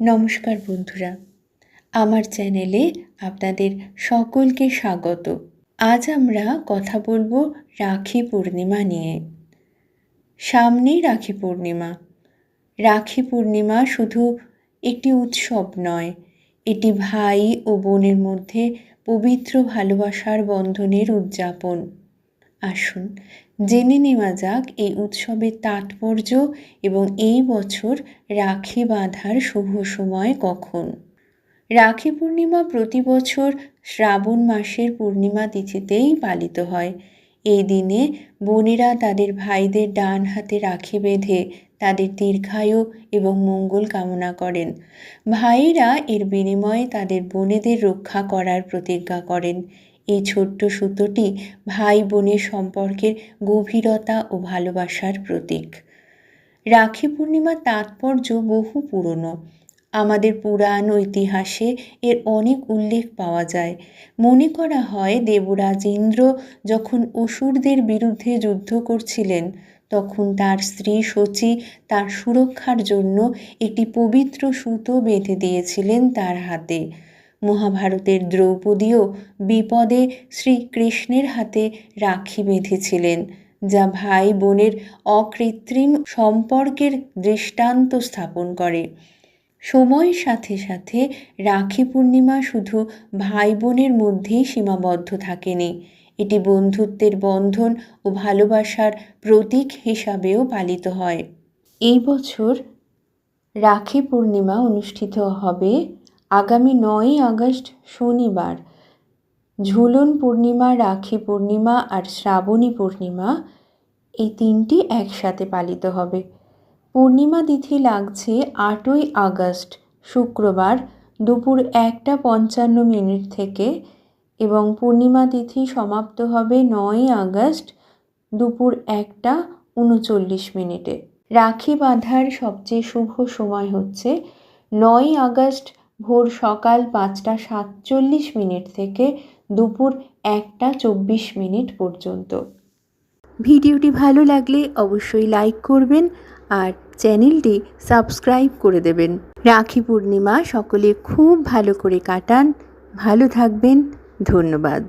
নমস্কার বন্ধুরা। আমার চ্যানেলে আপনাদের সকলকে স্বাগত। আজ আমরা কথা বলব রাখি পূর্ণিমা নিয়ে। সামনেই রাখি পূর্ণিমা। রাখি পূর্ণিমা শুধু একটি উৎসব নয়, এটি ভাই ও বোনের মধ্যে পবিত্র ভালোবাসার বন্ধনের উদযাপন। আসুন জেনে নেওয়া যাক এই উৎসবের তাৎপর্য এবং এই বছর রাখি বাঁধার শুভ সময় কখন। রাখি পূর্ণিমা প্রতি বছর শ্রাবণ মাসের পূর্ণিমা তিথিতেই পালিত হয়। এই দিনে বোনেরা তাদের ভাইদের ডান হাতে রাখি বেঁধে তাদের দীর্ঘায়ু এবং মঙ্গল কামনা করেন। ভাইয়েরা এর বিনিময়ে তাদের বোনেদের রক্ষা করার প্রতিজ্ঞা করেন। এই ছোট্ট সুতোটি ভাই বোনের সম্পর্কের গভীরতা ও ভালোবাসার প্রতীক। রাখি পূর্ণিমার তাৎপর্য বহু পুরনো। আমাদের পুরাণ ইতিহাসে এর অনেক উল্লেখ পাওয়া যায়। মনে করা হয় দেবরাজ ইন্দ্র যখন অসুরদের বিরুদ্ধে যুদ্ধ করছিলেন, তখন তার স্ত্রী শচী তার সুরক্ষার জন্য একটি পবিত্র সুতো বেঁধে দিয়েছিলেন তার হাতে। মহাভারতের দ্রৌপদীও বিপদে শ্রীকৃষ্ণের হাতে রাখি বেঁধেছিলেন, যা ভাই বোনের অকৃত্রিম সম্পর্কের দৃষ্টান্ত স্থাপন করে। সময়ের সাথে সাথে রাখি পূর্ণিমা শুধু ভাই বোনের মধ্যেই সীমাবদ্ধ থাকেনি, এটি বন্ধুত্বের বন্ধন ও ভালোবাসার প্রতীক হিসাবেও পালিত হয়। এই বছর রাখি পূর্ণিমা অনুষ্ঠিত হবে আগামী নয়ই আগস্ট শনিবার, ঝুলন পূর্ণিমা, রাখি পূর্ণিমা আর শ্রাবণী পূর্ণিমা এই তিনটি একসাথে পালিত হবে। পূর্ণিমা তিথি লাগছে আটই আগস্ট, শুক্রবার দুপুর একটা পঞ্চান্ন মিনিট থেকে এবং পূর্ণিমা তিথি সমাপ্ত হবে নয়ই আগস্ট দুপুর একটা উনচল্লিশ মিনিটে। রাখি বাঁধার সবচেয়ে শুভ সময় হচ্ছে নয়ই আগস্ট ভোর সকাল পাঁচটা সাতচল্লিশ মিনিট থেকে দুপুর একটা চব্বিশ মিনিট পর্যন্ত। ভিডিওটি ভালো লাগলে অবশ্যই লাইক করবেন আর চ্যানেলটি সাবস্ক্রাইব করে দেবেন। রাখি পূর্ণিমা, সকলে খুব ভালো করে কাটান। ভালো থাকবেন। ধন্যবাদ।